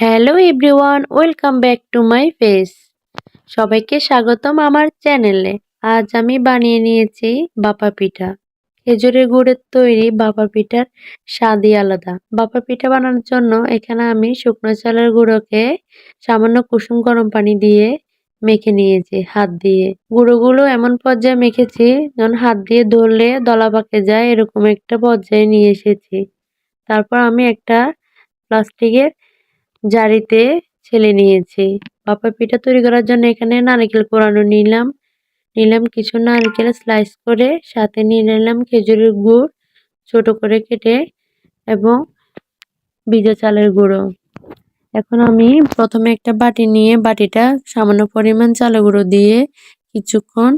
Hello everyone, welcome back to my face. সবাইকে স্বাগতম আমার চ্যানেলে। আজ আমি বানিয়ে নিয়েছি বাপা পিঠা। খেজুরের গুড়ের তৈরি বাপা পিঠার স্বাদই আলাদা। বাপা পিঠা বানানোর জন্য এখানে আমি শুকনো চালের গুঁড়োকে সামান্য কুসুম গরম পানি দিয়ে মেখে নিয়েছি, হাত দিয়ে। গুঁড়োগুলো এমন পর্যায়ে মেখেছি যখন হাত দিয়ে ধরলে দলা পাকে যায়, এরকম একটা পর্যায়ে নিয়ে এসেছি। তারপর আমি একটা প্লাস্টিকের জারিতে ছেলে নিয়েছি। ভাপা পিঠা তৈরি করার জন্য এখানে নারকেল কোরানো নিলাম। নিলাম কিছু নারকেল স্লাইস করে, সাথে নিয়ে নিলাম খেজুরের গুড় ছোট করে কেটে এবং ভিজা চালের গুঁড়ো। এখন আমি প্রথমে একটা বাটি নিয়ে বাটিটা সামান্য পরিমাণ চালের গুঁড়ো দিয়ে কিছুক্ষণ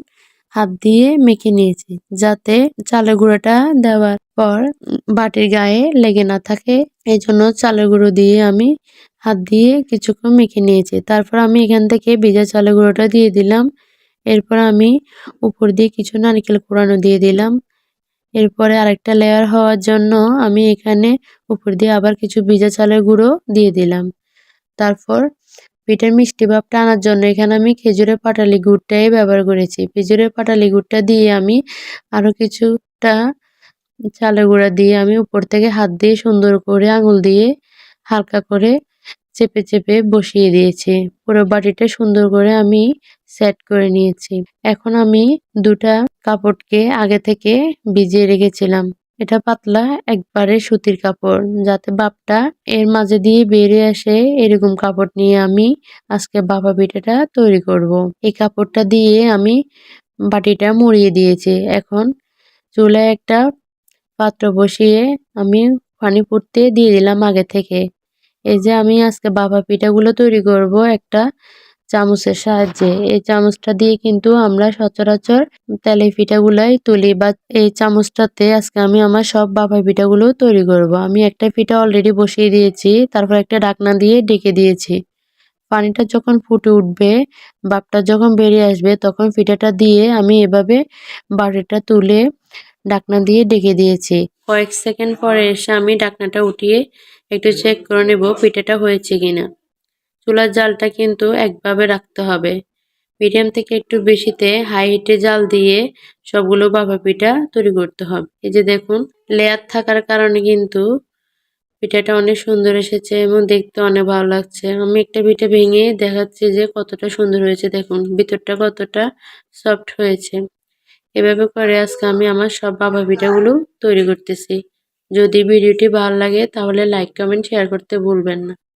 হাত দিয়ে মেখে নিয়েছি যাতে চালের গুঁড়োটা দেওয়ার পর বাটির গায়ে লেগে না থাকে। এই জন্য চালের গুঁড়ো দিয়ে আমি হাত দিয়ে কিছুক্ষণ মেখে নিয়েছি। তারপর আমি এখান থেকে ভেজা চালের গুঁড়োটা দিয়ে দিলাম। এরপর আমি উপর দিয়ে কিছু নারকেল কোড়ানো দিয়ে দিলাম। এরপরে আরেকটা লেয়ার হওয়ার জন্য আমি এখানে উপর দিয়ে আবার কিছু ভিজা চালের গুঁড়ো দিয়ে দিলাম। তারপর পিঠের মিষ্টি ভাবটা আনার জন্য এখানে আমি খেজুরের পাটালি গুড়টাই ব্যবহার করেছি। খেজুরের পাটালি গুড়টা দিয়ে আমি আরও কিছুটা চালের গুঁড়া দিয়ে আমি উপর থেকে হাত দিয়ে সুন্দর করে আঙুল দিয়ে হালকা করে চেপে চেপে বসিয়ে দিয়েছি। পুরো বাটিটা সুন্দর করে আমি সেট করে নিয়েছি। এখন আমি দুটা কাপড়কে আগে থেকে ভিজিয়ে রেখেছিলাম। এটা পাতলা, একবারে সুতির কাপড়, যাতে বাপটা এর মাঝে দিয়ে বেরিয়ে আসে এরকম কাপড় নিয়ে আমি আজকে বাবা পিঠাটা তৈরি করব। এই কাপড়টা দিয়ে আমি বাটিটা মুড়িয়ে দিয়েছি এখন চুলায় একটা পাত্র বসিয়ে আমি পানি ফুটতে দিয়ে দিলাম আগে থেকে এই যে আমি আজকে বাবা পিঠাগুলো তৈরি করব, একটা চামচের সাহায্যে। এই চামচটা দিয়ে কিন্তু আমরা সচরাচর তেলে পিঠাগুলাই তুলি বা এই চামচটাতে আজকে আমি আমার সব বাবা পিঠাগুলো তৈরি করব। আমি একটা পিঠা অলরেডি বসিয়ে দিয়েছি, তারপর একটা ডাকনা দিয়ে ডেকে দিয়েছি। পানিটা যখন ফুটে উঠবে, বাপটা যখন বেরিয়ে আসবে, তখন পিঠাটা দিয়ে আমি এভাবে বাটিটা তুলে ডাকনা দিয়ে ডেকে দিয়েছি। কয়েক সেকেন্ড পরে এসে আমি ডাকনাটা উঠিয়ে একটু চেক করে নেব পিঠাটা হয়েছে কিনা। চুলার জালটা কিন্তু একভাবে রাখতে হবে। মিডিয়াম থেকে একটু বেশিতে হাই হিটে জাল দিয়ে সবগুলো বাবা পিঠা তৈরি করতে হবে। এই যে দেখুন লেয়ার থাকার কারণে কিন্তু পিঠাটা অনেক সুন্দর এসেছে এবং দেখতে অনেক ভালো লাগছে। আমি একটা পিঠা ভেঙে দেখাচ্ছি যে কতটা সুন্দর হয়েছে। দেখুন, ভিতরটা কতটা সফট হয়েছে। এভাবে করে আজকে আমি আমার সব বাবা পিঠাগুলো তৈরি করতেছি। যদি ভিডিওটি ভালো লাগে তাহলে লাইক কমেন্ট শেয়ার করতে ভুলবেন না।